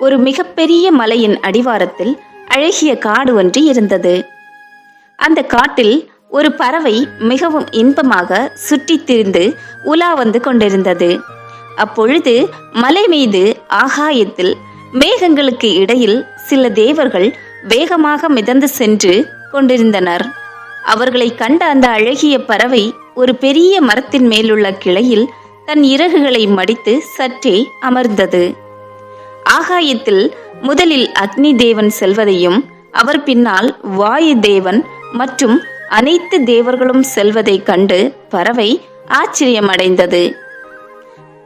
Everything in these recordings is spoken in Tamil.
ஒரு மிகப்பெரிய மலையின் அடிவாரத்தில் அழகிய காடு ஒன்று இருந்தது. அந்த காட்டில் ஒரு பறவை மிகவும் இன்பமாக சுற்றித் திரிந்து உலா வந்து கொண்டிருந்தது. அப்பொழுது மலை மீது ஆகாயத்தில் மேகங்களுக்கு இடையில் சில தேவர்கள் வேகமாக மிதந்து சென்று கொண்டிருந்தனர். அவர்களை கண்ட அந்த அழகிய பறவை ஒரு பெரிய மரத்தின் மேலுள்ள கிளையில் தன் இறகுகளை மடித்து சற்றே அமர்ந்தது. ஆகாயத்தில் முதலில் அக்னி தேவன் செல்வதையும் அவர் பின்னால் வாயு தேவன் மற்றும் அனைத்து தேவர்களும் செல்வதைக் கண்டு பறவை ஆச்சரியமடைந்தது.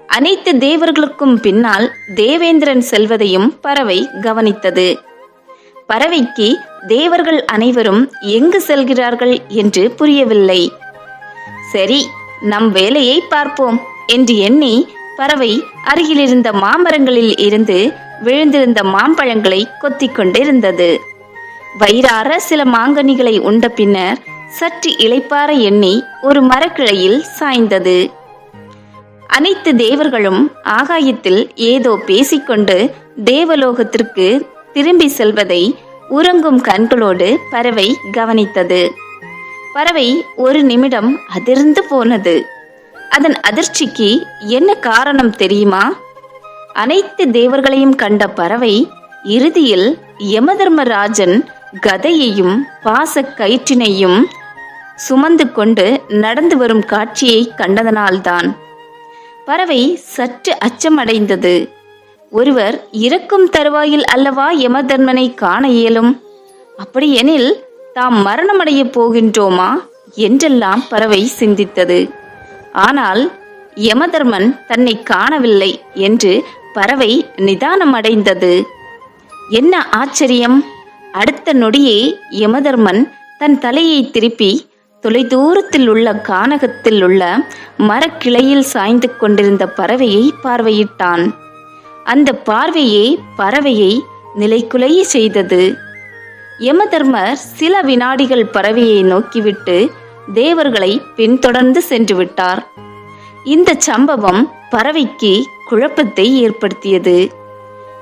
அனைத்து தேவர்களுக்கும் பின்னால் தேவேந்திரன் செல்வதையும் பறவை கவனித்தது. பறவைக்கு தேவர்கள் அனைவரும் எங்கு செல்கிறார்கள் என்று புரியவில்லை. சரி நம் வேலையை பார்ப்போம் என்று எண்ணி பறவை அருகிலிருந்த மாமரங்களில் இருந்து விழுந்திருந்த மாம்பழங்களை கொத்தி கொண்டிருந்தது. வயிறார சில மாங்கனிகளை உண்ட பின்னர் சற்று இளைப்பார எண்ணி ஒரு மரக்கிளையில் சாய்ந்தது. அனைத்து தேவர்களும் ஆகாயத்தில் ஏதோ பேசிக்கொண்டு தேவலோகத்திற்கு திரும்பி செல்வதை உறங்கும் கண்களோடு பறவை கவனித்தது. பறவை ஒரு நிமிடம் அதிர்ந்து போனது. அதன் அதிர்ச்சிக்கு என்ன காரணம் தெரியுமா? அனைத்து தேவர்களையும் கண்ட பறவை இறுதியில் யமதர்மராஜன் கதையையும் பாச கயிற்றினையும் சுமந்து கொண்டு நடந்து வரும் காட்சியை கண்டதனால்தான். பறவை சற்று அச்சமடைந்தது. ஒருவர் இறக்கும் தருவாயில் அல்லவா யமதர்மனை காண இயலும்? அப்படியெனில் தாம் மரணமடையப் போகின்றோமா? என்றெல்லாம் பறவை சிந்தித்தது. ஆனால் யமதர்மன் தன்னை காணவில்லை என்று பறவை நிதானமடைந்தது. என்ன ஆச்சரியம்? அடுத்த நொடியே யமதர்மன் தன் தலையை திருப்பி தொலைதூரத்தில் உள்ள கானகத்தில் உள்ள மரக்கிளையில் சாய்ந்து கொண்டிருந்த பறவையை பார்வையிட்டான். அந்த பார்வையே பறவையை நிலைக்குலைய செய்தது. யமதர்மர் சில வினாடிகள் பறவையை நோக்கிவிட்டு தேவர்களை பின்தொடர்ந்து சென்று விட்டார் இந்த சம்பவம் பறவைக்கு குழப்பத்தை ஏற்படுத்தியது.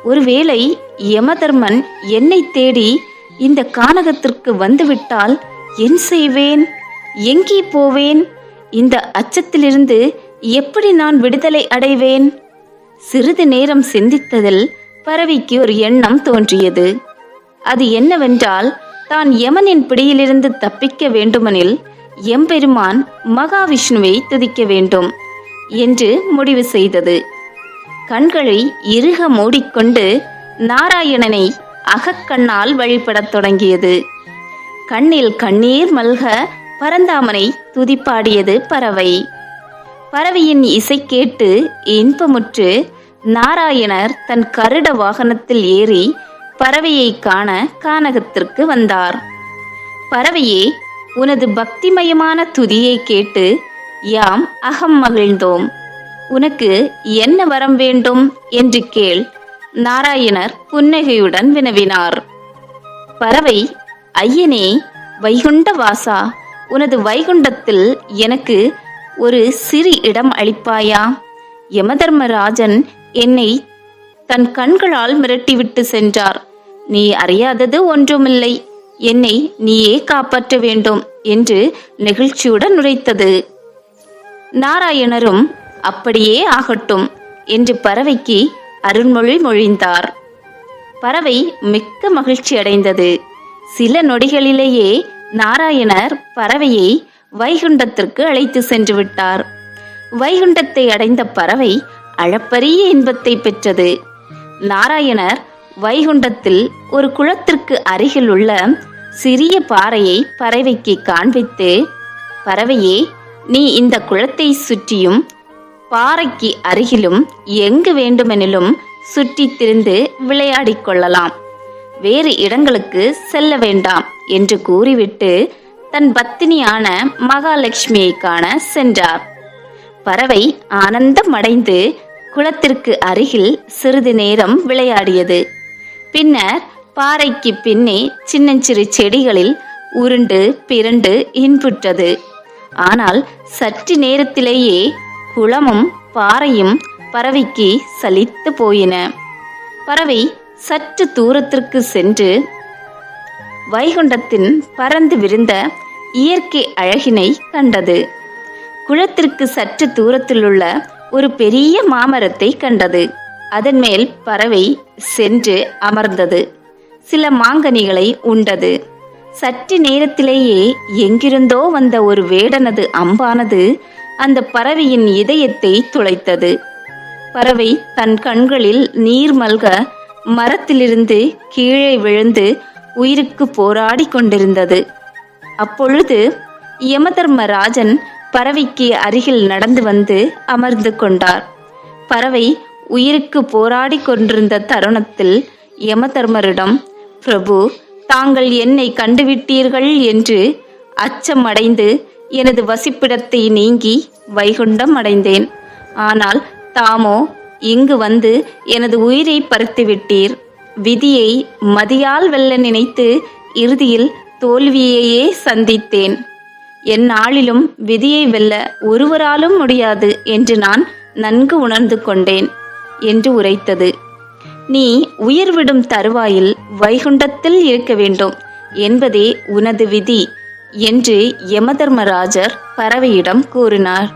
ஒருவேளை யமதர்மன் என்னை தேடி இந்த கானகத்திற்கு வந்துவிட்டால் என் செய்வேன்? எங்கே போவேன்? இந்த அச்சத்திலிருந்து எப்படி நான் விடுதலை அடைவேன்? சிறிது நேரம் சிந்தித்ததில் பறவைக்கு ஒரு எண்ணம் தோன்றியது. அது என்னவென்றால் தான் யமனின் பிடியிலிருந்து தப்பிக்க வேண்டுமெனில் எம்பெருமான் மகாவிஷ்ணுவை துதிக்க வேண்டும் என்று முடிவு செய்தது. கண்களை இறுக மூடிக்கொண்டு நாராயணனை அகக்கண்ணால் வழிபடத் தொடங்கியது. கண்ணில் கண்ணீர் மல்க பரந்தாமனை துதிப்பாடியது பறவை. பறவையின் இசை கேட்டு இன்பமுற்று நாராயணர் தன் கருட வாகனத்தில் ஏறி பறவையை காண கானகத்திற்கு வந்தார். பறவையே உனது பக்திமயமான துதியை கேட்டு யாம் அகம் மகிழ்ந்தோம். உனக்கு என்ன வரம் வேண்டும் என்று கேள். நாராயணர் புன்னகையுடன் வினவினார். பறவை ஐயனே வைகுண்ட வாசா உனது வைகுண்டத்தில் எனக்கு ஒரு சிறு இடம் அளிப்பாயா? யமதர்மராஜன் என்னை தன் கண்களால் மிரட்டிவிட்டு சென்றார். நீ அறியாதது ஒன்றுமில்லை. என்னை நீயே காப்பாற்ற வேண்டும் என்று நெகிழ்ச்சியுடன் உரைத்தது. நாராயணரும் அப்படியே ஆகட்டும் என்று பறவைக்கு அருண்மொழி மொழிந்தார். பறவை மிக்க மகிழ்ச்சி அடைந்தது. சில நொடிகளிலேயே நாராயணர் பறவையை வைகுண்டத்திற்கு அழைத்து சென்று விட்டார். வைகுண்டத்தை அடைந்த பறவை அளப்பரிய இன்பத்தை பெற்றது. நாராயணர் வைகுண்டத்தில் ஒரு குளத்திற்கு அருகில் உள்ள சிறிய பாறையை பறவைக்கு காண்பித்து பறவையே நீ இந்த குளத்தை சுற்றியும் பாறைக்கு அருகிலும் எங்கு வேண்டுமெனிலும் சுற்றி திரிந்து விளையாடிக் கொள்ளலாம். வேறு இடங்களுக்கு செல்ல வேண்டாம் என்று கூறிவிட்டு தன் பத்தினியான மகாலட்சுமியை காண சென்றார். பறவை ஆனந்தம் அடைந்து குளத்திற்கு அருகில் சிறிது நேரம் விளையாடியது. பின்னர் பாறைக்கு பின்னே சின்னஞ்சிறு செடிகளில் உருண்டு பிறண்டு இன்புற்றது. ஆனால் சற்று நேரத்திலேயே குளமும் பாறையும் பறவைக்கு சலித்து போயின. பறவை சற்று தூரத்திற்கு சென்று வைகுண்டத்தின் பறந்து விரிந்த இயற்கை அழகினை கண்டது. குளத்திற்கு சற்று தூரத்திலுள்ள ஒரு பெரிய மாமரத்தை கண்டது. அதன் மேல் பறவை சென்று அமர்ந்தது. சில மாங்கனிகளை உண்டது. சற்று நேரத்திலேயே எங்கிருந்தோ வந்த ஒரு வேடனது அம்பானது அந்த பறவையின் இதயத்தை துளைத்தது. பறவை தன் கண்களில் நீர் மல்க மரத்திலிருந்து கீழே விழுந்து உயிருக்கு போராடி கொண்டிருந்தது. அப்பொழுது யமதர்மராஜன் பறவைக்கு அருகில் நடந்து வந்து அமர்ந்து கொண்டார். பறவை உயிருக்கு போராடி கொண்டிருந்த தருணத்தில் யமதர்மரிடம் பிரபு தாங்கள் என்னை கண்டுவிட்டீர்கள் என்று அச்சம் அடைந்து எனது வசிப்பிடத்தை நீங்கி வைகுண்டம் அடைந்தேன். ஆனால் தாமோ இங்கு வந்து எனது உயிரை பறித்துவிட்டீர் விதியை மதியால் வெல்ல நினைத்து இறுதியில் தோல்வியையே சந்தித்தேன். எந்நாளிலும் விதியை வெல்ல ஒருவராலும் முடியாது என்று நான் நன்கு உணர்ந்து கொண்டேன் என்று உரைத்தது. நீ உயிர்விடும் தருவாயில் வைகுண்டத்தில் இருக்க வேண்டும் என்பதே உனது விதி என்று யமதர்மராஜர் பறவையிடம் கூறினார்.